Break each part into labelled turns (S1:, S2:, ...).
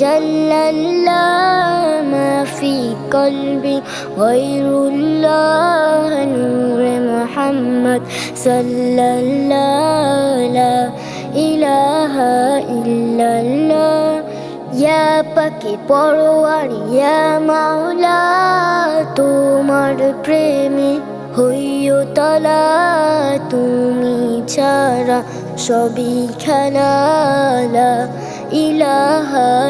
S1: جل الله ما في قلبي غير الله نور محمد صلى الله لا إله إلا الله ইয়া পাকে পরোয়ার ইয়া মাওলা তোমার প্রেমে হইও তলা তুমি ছাড়া সবই খেলা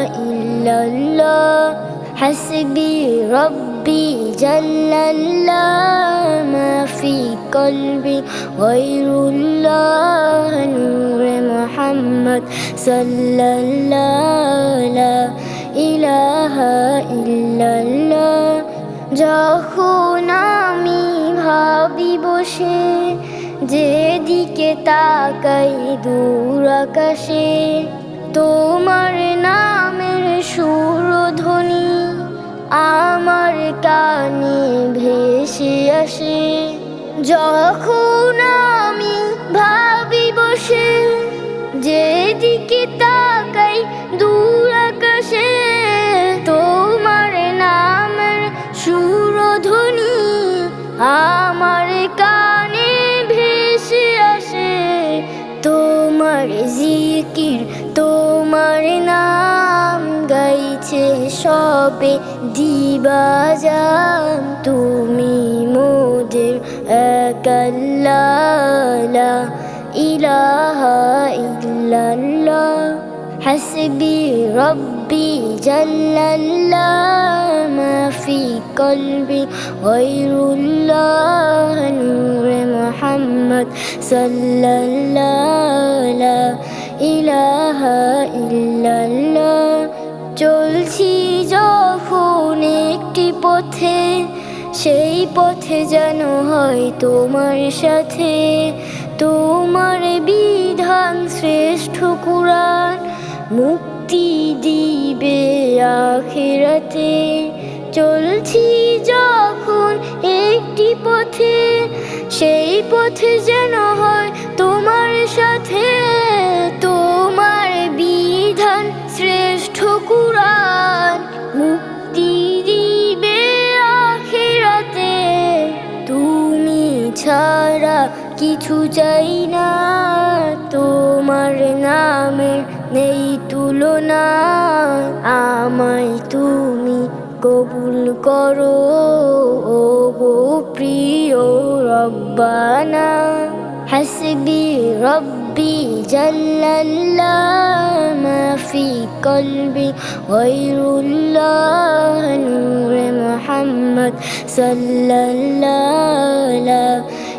S1: ইলাহা ইল্লাল্লাহ হাসবি রব্বি জাল্লাল্লাহ মা ফি কলবি গায়রুল্লাহ, নূরে মুহাম্মদ সাল্লাল্লাহ, লা ইলাহা ইল্লাল্লাহ। যখন আমি ভাবি বসে, যেদিকে তাকাই দূর আকাশে তোমার নামের সুরধ্বনি আমার কানে ভেসে আসে। যখন আমি ভাবি বসে, যেদিকে তাকাই দূর আকাশে, তোমার নামের সুরধ্বনি আমার জিকির তোমার নাম গাইছে সবে দিবাজান তুমি মোদের একাল্লা ইলাহা ইল্লাল্লাহ। হাসবি রব্বি জাল্লাল্লাহ মা কলবি গায়রুল্লাহ, নূরে মুহাম্মদ সাল্লাল্লাহ। ইলাহা ইল্লাল্লাহ। চলছি যখন একটি পথে, সেই পথে যেন হয় তোমার সাথে। তোমার বিধান শ্রেষ্ঠ কুরান মুক্তি দিবে আখেরাতে। চলছি যখন একটি পথে, সেই পথে যেন হয় কিছু চাই না, তোমার নামের নেই তুলনা। আমায় তুমি কবুল করো ও প্রিয় রব্বানা। হাসবি রব্বি জাল্লাল্লাহ কলবি গায়রুল্লাহ, নূরে মুহাম্মদ সাল্লাল্লাহ